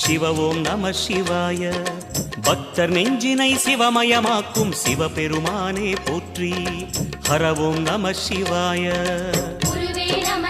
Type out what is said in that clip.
சிவ ஓம் நம சிவாய. பக்தர் நெஞ்சினை சிவமயமாக்கும் சிவபெருமானே போற்றி. ஹரவோம் நம சிவாய. நம